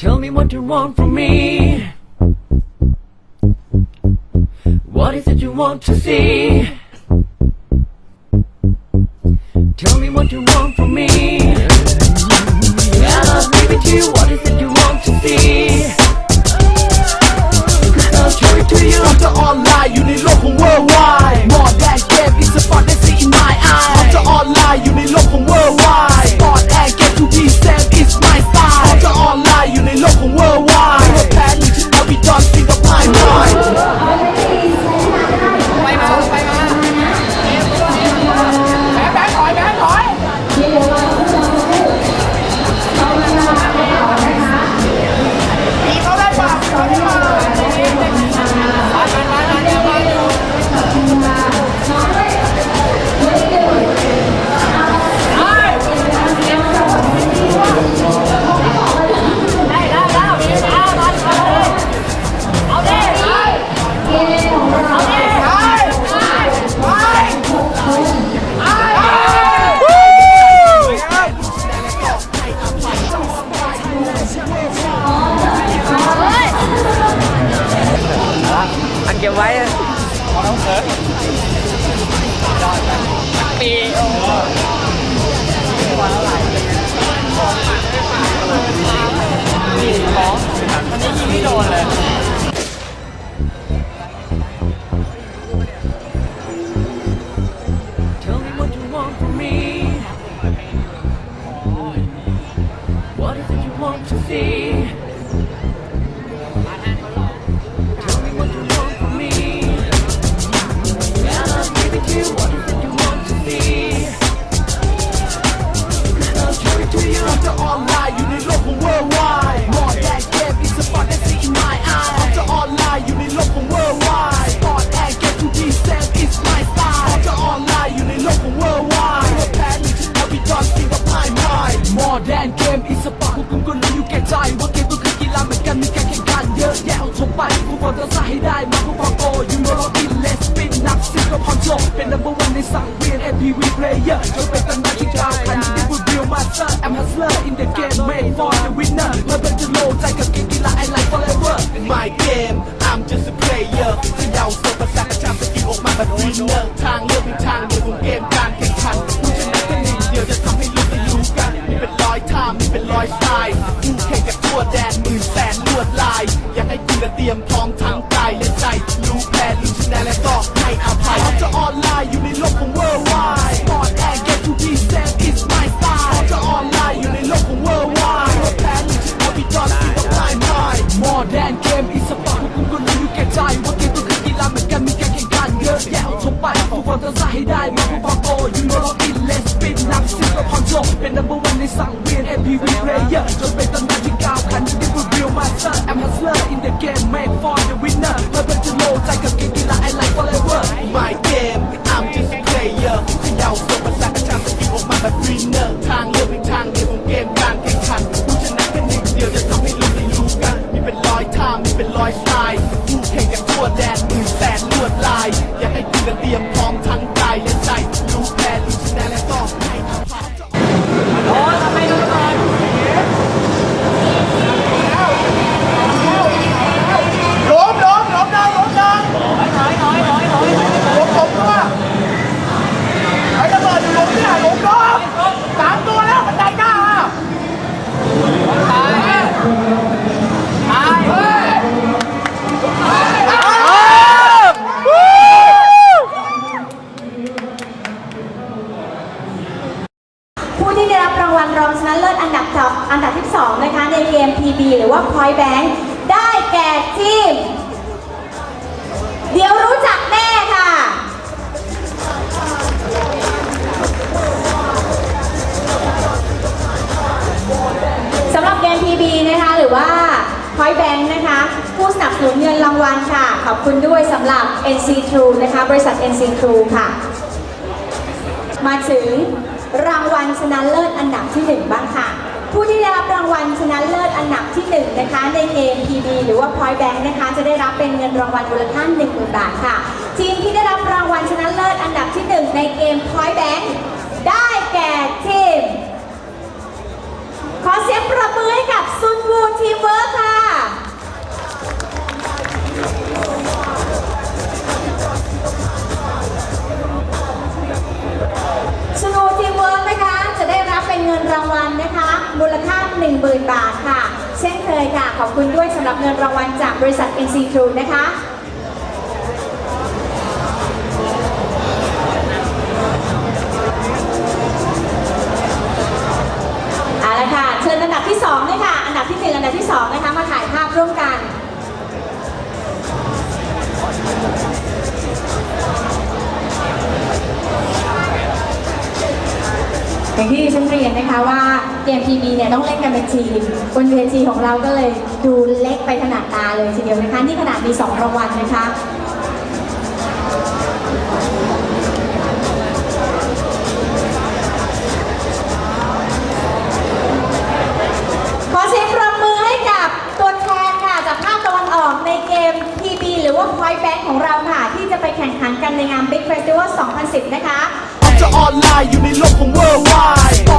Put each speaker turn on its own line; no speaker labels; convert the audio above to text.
Tell me what you want from me. What is it you want to see? Tell me what you want from me. What is it you want to see?
ของ worldwide More than game is a sport that see in my eye เราจะออนไลน์อยู่ในโลกของ worldwide Sport and get to be same is my style เราจะออนไลน์อยู่ในโลกของ worldwide ไม่ว่าแพ้หรือชนะ we don't think of my mind More than game is a sport พวกคุณก็รู้อยู่แก่ใจว่าเกมก็คือกีฬาเหมือนกันมีการแข่งขันเยอะแยะเอาชมไปผู้บอลต้องใส่ให้ได้มาผู้บอลโกยูโรเรากินเลสปินนับสิบก็พร้อมจบเป็น number one ในสังเวียน MPV player จนเป็นตำนานที่กล่าวขานที่ได้พูด real master I'm hustler in the game made for the winner เมื่ อเป็นจะโลใจกับเกมกีฬา I like forever My game I'm just a player ที่เยาวสดภาษากระชับสกิลออกมาแบบ winner ทางเลือกเป็นทางเดียวของเกมการแข่งขันผู้ชนะแค่หนึ่งเดียวจะทำให้รู้ได้รู้กันมีเป็นร้อยท่ามีเป็นร้อยสไตล์ผู้แข่งจากทั่วแดนหมื่นแสนลวดลาย อยากให้คุณเตรียมพร้อมทั้ เพื่อเตรียมพร้อมทั้ง
ผู้ที่ได้รับรางวัลรองชนะเลิศอันดับสองอันดับที่ 2 นะคะ ในเกม PB หรือว่า Point Bank ได้แก่ทีม เดี๋ยวรู้จักแน่ค่ะ สำหรับเกม PB นะคะ หรือว่า Point Bank นะคะ ผู้สนับสนุนเงินรางวัลค่ะ ขอบคุณด้วยสำหรับ NC True นะคะ บริษัท NC True ค่ะ มาถึง รางวัลชนะเลิศอันดับที่ 1 บ้างค่ะ ผู้ที่ได้รับรางวัลชนะเลิศอันดับที่ 1 นะคะ ในเกม PB หรือว่า Point Bank นะคะ จะได้รับเป็นเงินรางวัลมูลค่า10,000 บาทค่ะ ทีมที่ได้รับรางวัลชนะเลิศอันดับที่ 1 ในเกม Point Bank ได้แก่ทีม ขอเสียงปรบมือให้ เงินรางวัลนะคะ มูลค่า1 0,000 บาทค่ะ เช่นเคยค่ะ ขอบคุณด้วยสำหรับเงินรางวัลจากบริษัท NC True นะคะ อย่างที่ดิฉันเรียนนะคะว่าเกมทีวีเนี่ยต้องเล่นกันเป็นทีมบนเวทีของเราก็เลยดูเล็กไปขนาดตาเลยทีเดียวนะคะ นี่ขนาดมี 2รางวัลนะคะ
Lie you need love from worldwide.